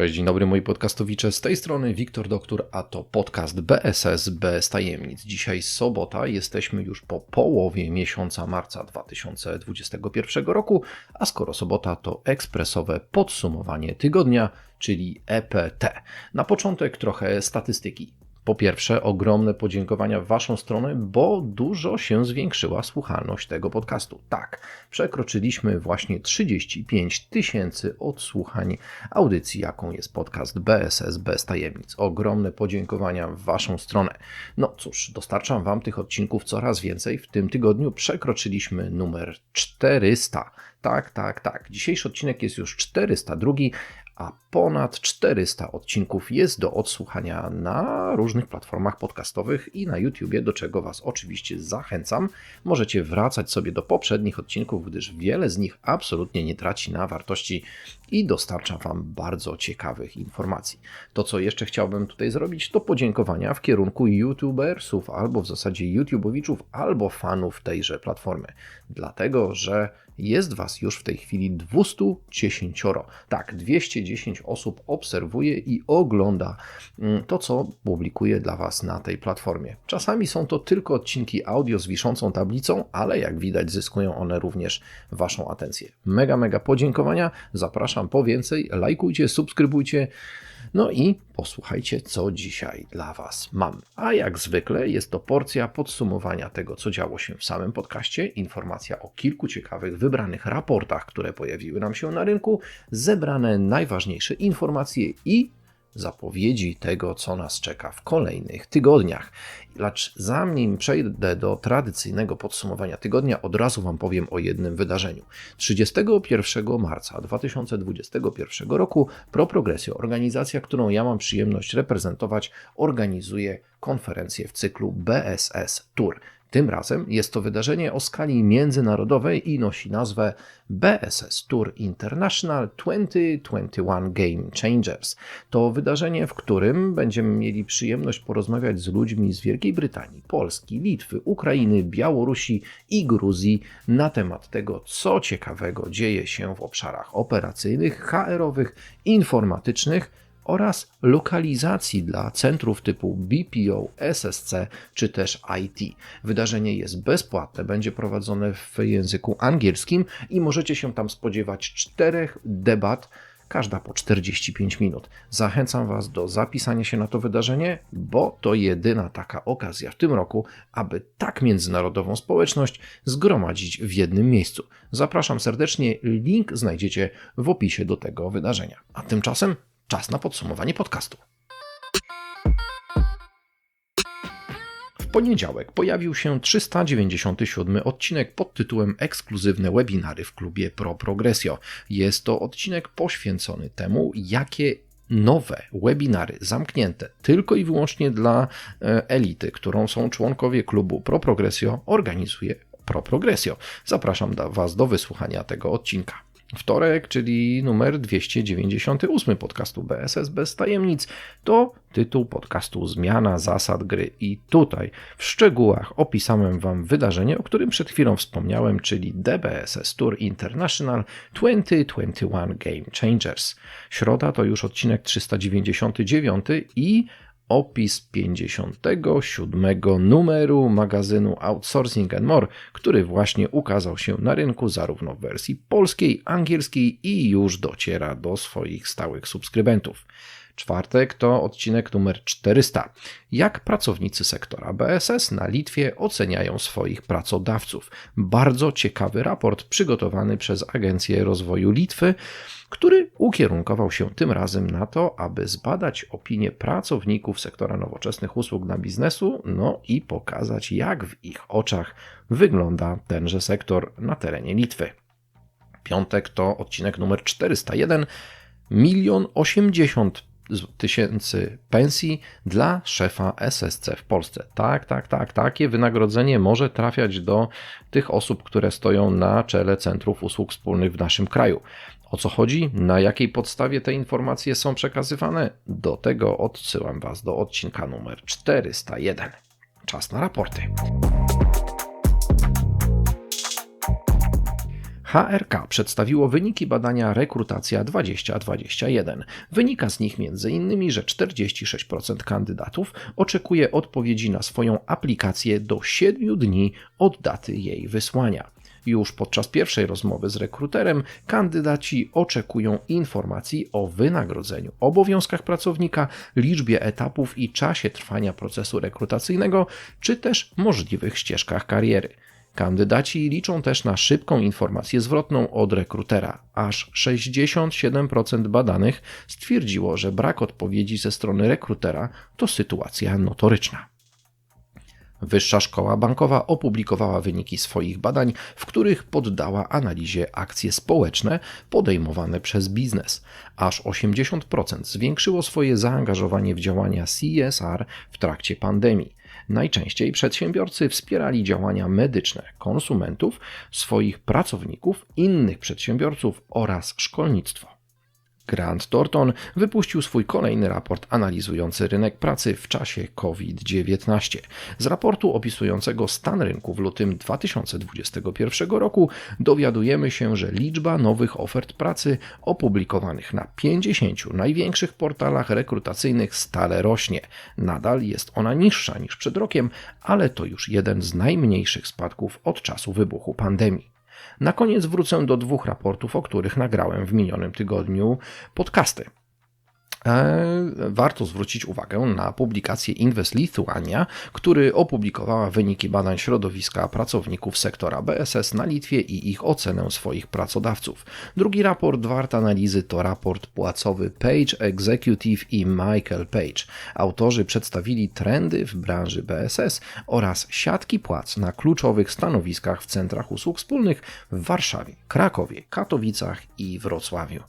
Cześć, dzień dobry moi podcastowicze, z tej strony Wiktor Doktor, a to podcast BSS bez tajemnic. Dzisiaj sobota, jesteśmy już po połowie miesiąca marca 2021 roku, a skoro sobota to ekspresowe podsumowanie tygodnia, czyli EPT. Na początek trochę statystyki. Po pierwsze, ogromne podziękowania w Waszą stronę, bo dużo się zwiększyła słuchalność tego podcastu. Tak, przekroczyliśmy właśnie 35 tysięcy odsłuchań audycji, jaką jest podcast BSS bez tajemnic. Ogromne podziękowania w Waszą stronę. No cóż, dostarczam Wam tych odcinków coraz więcej. W tym tygodniu przekroczyliśmy numer 400. Tak, tak, tak. Dzisiejszy odcinek jest już 402, a ponad 400 odcinków jest do odsłuchania na różnych platformach podcastowych i na YouTubie, do czego Was oczywiście zachęcam. Możecie wracać sobie do poprzednich odcinków, gdyż wiele z nich absolutnie nie traci na wartości i dostarcza Wam bardzo ciekawych informacji. To, co jeszcze chciałbym tutaj zrobić, to podziękowania w kierunku YouTubersów, albo w zasadzie YouTubowiczów, albo fanów tejże platformy. Dlatego, że jest Was już w tej chwili 210. Tak, 210 osób obserwuje i ogląda mm, to, co publikuję dla Was na tej platformie. Czasami są to tylko odcinki audio z wiszącą tablicą, ale jak widać, zyskują one również Waszą atencję. Mega, mega podziękowania. Zapraszam po więcej. Lajkujcie, subskrybujcie. No i posłuchajcie, co dzisiaj dla Was mam. A jak zwykle jest to porcja podsumowania tego, co działo się w samym podcaście, informacja o kilku ciekawych, wybranych raportach, które pojawiły nam się na rynku, zebrane najważniejsze informacje i zapowiedzi tego, co nas czeka w kolejnych tygodniach. Lecz zanim przejdę do tradycyjnego podsumowania tygodnia, od razu Wam powiem o jednym wydarzeniu. 31 marca 2021 roku ProProgresio, organizacja, którą ja mam przyjemność reprezentować, organizuje konferencję w cyklu BSS Tour. Tym razem jest to wydarzenie o skali międzynarodowej i nosi nazwę BSS Tour International 2021 Game Changers. To wydarzenie, w którym będziemy mieli przyjemność porozmawiać z ludźmi z Wielkiej Brytanii, Polski, Litwy, Ukrainy, Białorusi i Gruzji na temat tego, co ciekawego dzieje się w obszarach operacyjnych, HR-owych, informatycznych oraz lokalizacji dla centrów typu BPO, SSC czy też IT. Wydarzenie jest bezpłatne, będzie prowadzone w języku angielskim i możecie się tam spodziewać czterech debat każda po 45 minut. Zachęcam Was do zapisania się na to wydarzenie, bo to jedyna taka okazja w tym roku, aby tak międzynarodową społeczność zgromadzić w jednym miejscu. Zapraszam serdecznie, link znajdziecie w opisie do tego wydarzenia. A tymczasem Czas na podsumowanie podcastu. W poniedziałek pojawił się 397 odcinek pod tytułem Ekskluzywne webinary w klubie Pro Progressio. Jest to odcinek poświęcony temu, jakie nowe webinary zamknięte tylko i wyłącznie dla e, elity, którą są członkowie klubu Pro Progressio, organizuje Pro Progressio. Zapraszam Was do wysłuchania tego odcinka. Wtorek, czyli numer 298 podcastu BSS bez tajemnic, to tytuł podcastu Zmiana zasad gry. I tutaj w szczegółach opisałem Wam wydarzenie, o którym przed chwilą wspomniałem, czyli DBSS Tour International 2021 Game Changers. Środa to już odcinek 399 i opis 57 numeru magazynu Outsourcing and More, który właśnie ukazał się na rynku zarówno w wersji polskiej, angielskiej i już dociera do swoich stałych subskrybentów. Czwartek to odcinek numer 400. Jak pracownicy sektora BSS na Litwie oceniają swoich pracodawców? Bardzo ciekawy raport przygotowany przez Agencję Rozwoju Litwy, który ukierunkował się tym razem na to, aby zbadać opinię pracowników sektora nowoczesnych usług dla biznesu, no i pokazać, jak w ich oczach wygląda tenże sektor na terenie Litwy. Piątek to odcinek numer 401. Milion osiemdziesiąt tysięcy pensji dla szefa SSC w Polsce. Tak, tak, tak, takie wynagrodzenie może trafiać do tych osób, które stoją na czele centrów usług wspólnych w naszym kraju. O co chodzi? Na jakiej podstawie te informacje są przekazywane? Do tego odsyłam Was do odcinka numer 401. Czas na raporty. HRK przedstawiło wyniki badania Rekrutacja 2021. Wynika z nich m.in., że 46% kandydatów oczekuje odpowiedzi na swoją aplikację do 7 dni od daty jej wysłania. Już podczas pierwszej rozmowy z rekruterem kandydaci oczekują informacji o wynagrodzeniu, obowiązkach pracownika, liczbie etapów i czasie trwania procesu rekrutacyjnego, czy też możliwych ścieżkach kariery. Kandydaci liczą też na szybką informację zwrotną od rekrutera. Aż 67% badanych stwierdziło, że brak odpowiedzi ze strony rekrutera to sytuacja notoryczna. Wyższa Szkoła Bankowa opublikowała wyniki swoich badań, w których poddała analizie akcje społeczne podejmowane przez biznes. Aż 80% zwiększyło swoje zaangażowanie w działania CSR w trakcie pandemii. Najczęściej przedsiębiorcy wspierali działania medyczne konsumentów, swoich pracowników, innych przedsiębiorców oraz szkolnictwo. Grant Thornton wypuścił swój kolejny raport analizujący rynek pracy w czasie COVID-19. Z raportu opisującego stan rynku w lutym 2021 roku dowiadujemy się, że liczba nowych ofert pracy opublikowanych na 50 największych portalach rekrutacyjnych stale rośnie. Nadal jest ona niższa niż przed rokiem, ale to już jeden z najmniejszych spadków od czasu wybuchu pandemii. Na koniec wrócę do dwóch raportów, o których nagrałem w minionym tygodniu podcasty. E, warto zwrócić uwagę na publikację Invest Lithuania, który opublikowała wyniki badań środowiska pracowników sektora BSS na Litwie i ich ocenę swoich pracodawców. Drugi raport wart analizy to raport płacowy Page Executive i Michael Page. Autorzy przedstawili trendy w branży BSS oraz siatki płac na kluczowych stanowiskach w centrach usług wspólnych w Warszawie, Krakowie, Katowicach i Wrocławiu.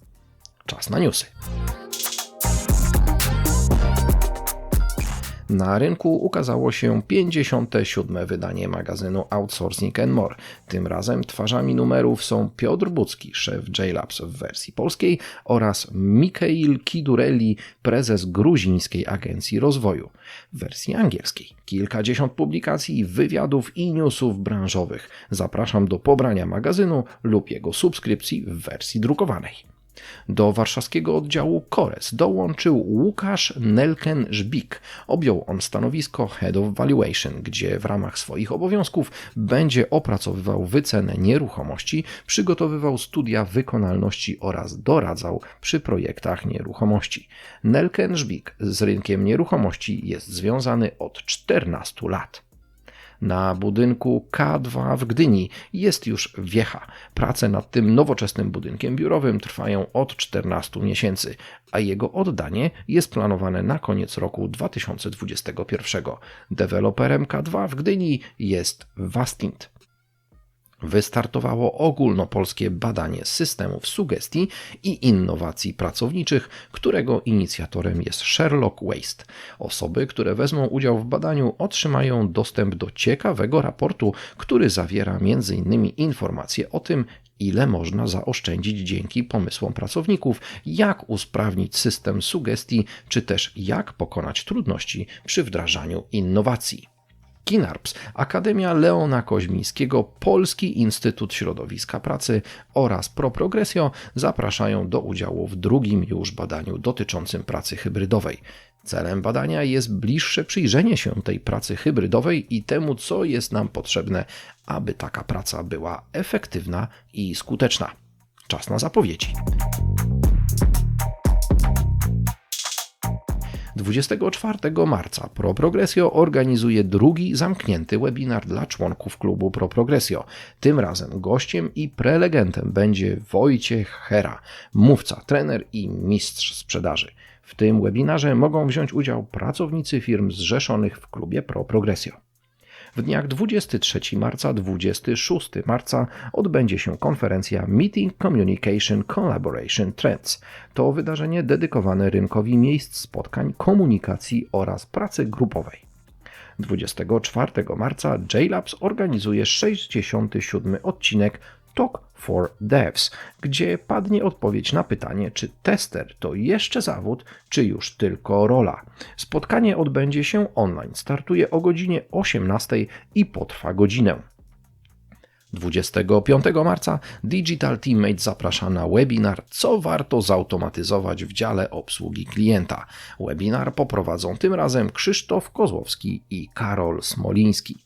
Czas na newsy. Na rynku ukazało się 57. wydanie magazynu Outsourcing More. Tym razem twarzami numerów są Piotr Bucki, szef JLabs w wersji polskiej oraz Mikhail Kidurelli, prezes gruzińskiej agencji rozwoju w wersji angielskiej. Kilkadziesiąt publikacji, wywiadów i newsów branżowych. Zapraszam do pobrania magazynu lub jego subskrypcji w wersji drukowanej. Do warszawskiego oddziału Kores dołączył Łukasz Nelken-Żbik. Objął on stanowisko Head of Valuation, gdzie w ramach swoich obowiązków będzie opracowywał wycenę nieruchomości, przygotowywał studia wykonalności oraz doradzał przy projektach nieruchomości. Nelken-Żbik z rynkiem nieruchomości jest związany od 14 lat. Na budynku K2 w Gdyni jest już wiecha. Prace nad tym nowoczesnym budynkiem biurowym trwają od 14 miesięcy, a jego oddanie jest planowane na koniec roku 2021. Deweloperem K2 w Gdyni jest Vastint wystartowało ogólnopolskie badanie systemów sugestii i innowacji pracowniczych, którego inicjatorem jest Sherlock Waste. Osoby, które wezmą udział w badaniu, otrzymają dostęp do ciekawego raportu, który zawiera m.in. informacje o tym, ile można zaoszczędzić dzięki pomysłom pracowników, jak usprawnić system sugestii, czy też jak pokonać trudności przy wdrażaniu innowacji. KINARPS, Akademia Leona Koźmińskiego, Polski Instytut Środowiska Pracy oraz ProProgresio zapraszają do udziału w drugim już badaniu dotyczącym pracy hybrydowej. Celem badania jest bliższe przyjrzenie się tej pracy hybrydowej i temu, co jest nam potrzebne, aby taka praca była efektywna i skuteczna. Czas na zapowiedzi. 24 marca ProProgresio organizuje drugi zamknięty webinar dla członków klubu ProProgresio. Tym razem gościem i prelegentem będzie Wojciech Hera, mówca, trener i mistrz sprzedaży. W tym webinarze mogą wziąć udział pracownicy firm zrzeszonych w klubie ProProgresio. W dniach 23 marca 26 marca odbędzie się konferencja Meeting Communication Collaboration Trends. To wydarzenie dedykowane rynkowi miejsc spotkań, komunikacji oraz pracy grupowej. 24 marca JLabs organizuje 67 odcinek Talk for Devs, gdzie padnie odpowiedź na pytanie, czy tester to jeszcze zawód, czy już tylko rola. Spotkanie odbędzie się online, startuje o godzinie 18 i potrwa godzinę. 25 marca Digital Teammate zaprasza na webinar Co warto zautomatyzować w dziale obsługi klienta. Webinar poprowadzą tym razem Krzysztof Kozłowski i Karol Smoliński.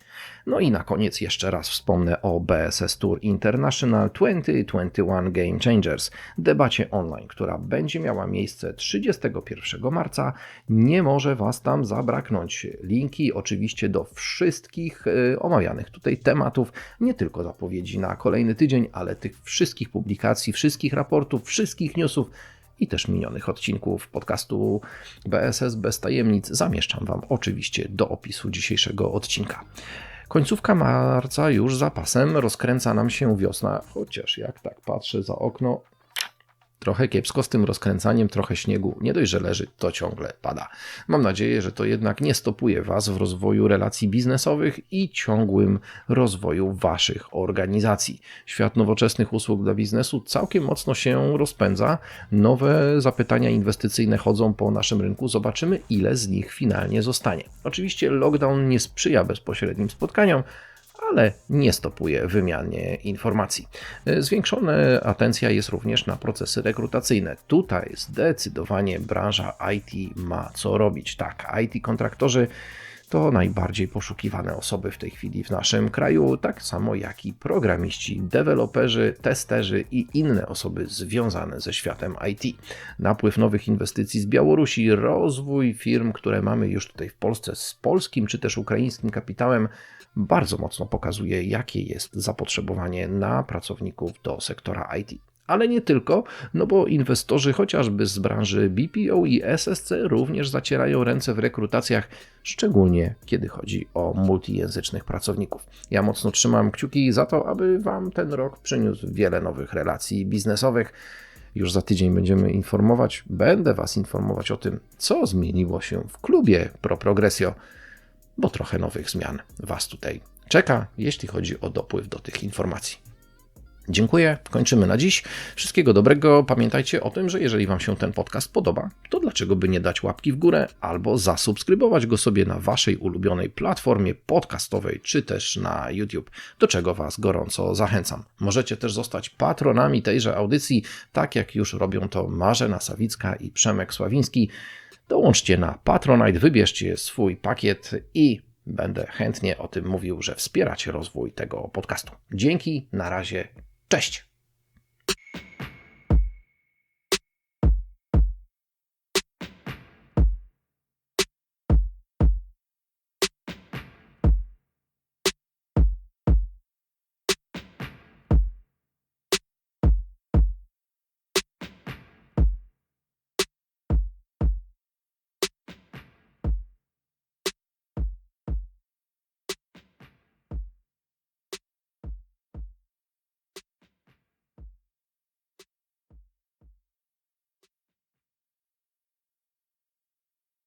No i na koniec jeszcze raz wspomnę o BSS Tour International 2021 Game Changers, debacie online, która będzie miała miejsce 31 marca. Nie może Was tam zabraknąć. Linki oczywiście do wszystkich y, omawianych tutaj tematów, nie tylko zapowiedzi na kolejny tydzień, ale tych wszystkich publikacji, wszystkich raportów, wszystkich newsów i też minionych odcinków podcastu BSS bez tajemnic zamieszczam Wam oczywiście do opisu dzisiejszego odcinka. Końcówka marca już za pasem, rozkręca nam się wiosna, chociaż jak tak patrzę za okno, Trochę kiepsko z tym rozkręcaniem, trochę śniegu. Nie dość, że leży, to ciągle pada. Mam nadzieję, że to jednak nie stopuje Was w rozwoju relacji biznesowych i ciągłym rozwoju Waszych organizacji. Świat nowoczesnych usług dla biznesu całkiem mocno się rozpędza. Nowe zapytania inwestycyjne chodzą po naszym rynku. Zobaczymy, ile z nich finalnie zostanie. Oczywiście lockdown nie sprzyja bezpośrednim spotkaniom ale nie stopuje wymianie informacji. Zwiększona atencja jest również na procesy rekrutacyjne. Tutaj zdecydowanie branża IT ma co robić. Tak, IT kontraktorzy to najbardziej poszukiwane osoby w tej chwili w naszym kraju, tak samo jak i programiści, deweloperzy, testerzy i inne osoby związane ze światem IT. Napływ nowych inwestycji z Białorusi, rozwój firm, które mamy już tutaj w Polsce z polskim czy też ukraińskim kapitałem, bardzo mocno pokazuje, jakie jest zapotrzebowanie na pracowników do sektora IT. Ale nie tylko, no bo inwestorzy chociażby z branży BPO i SSC również zacierają ręce w rekrutacjach, szczególnie kiedy chodzi o multijęzycznych pracowników. Ja mocno trzymam kciuki za to, aby Wam ten rok przyniósł wiele nowych relacji biznesowych. Już za tydzień będziemy informować, będę Was informować o tym, co zmieniło się w klubie Pro Progressio bo trochę nowych zmian Was tutaj czeka, jeśli chodzi o dopływ do tych informacji. Dziękuję, kończymy na dziś. Wszystkiego dobrego. Pamiętajcie o tym, że jeżeli Wam się ten podcast podoba, to dlaczego by nie dać łapki w górę albo zasubskrybować go sobie na Waszej ulubionej platformie podcastowej czy też na YouTube, do czego Was gorąco zachęcam. Możecie też zostać patronami tejże audycji, tak jak już robią to Marzena Sawicka i Przemek Sławiński. Dołączcie na Patronite, wybierzcie swój pakiet i będę chętnie o tym mówił, że wspieracie rozwój tego podcastu. Dzięki, na razie, cześć!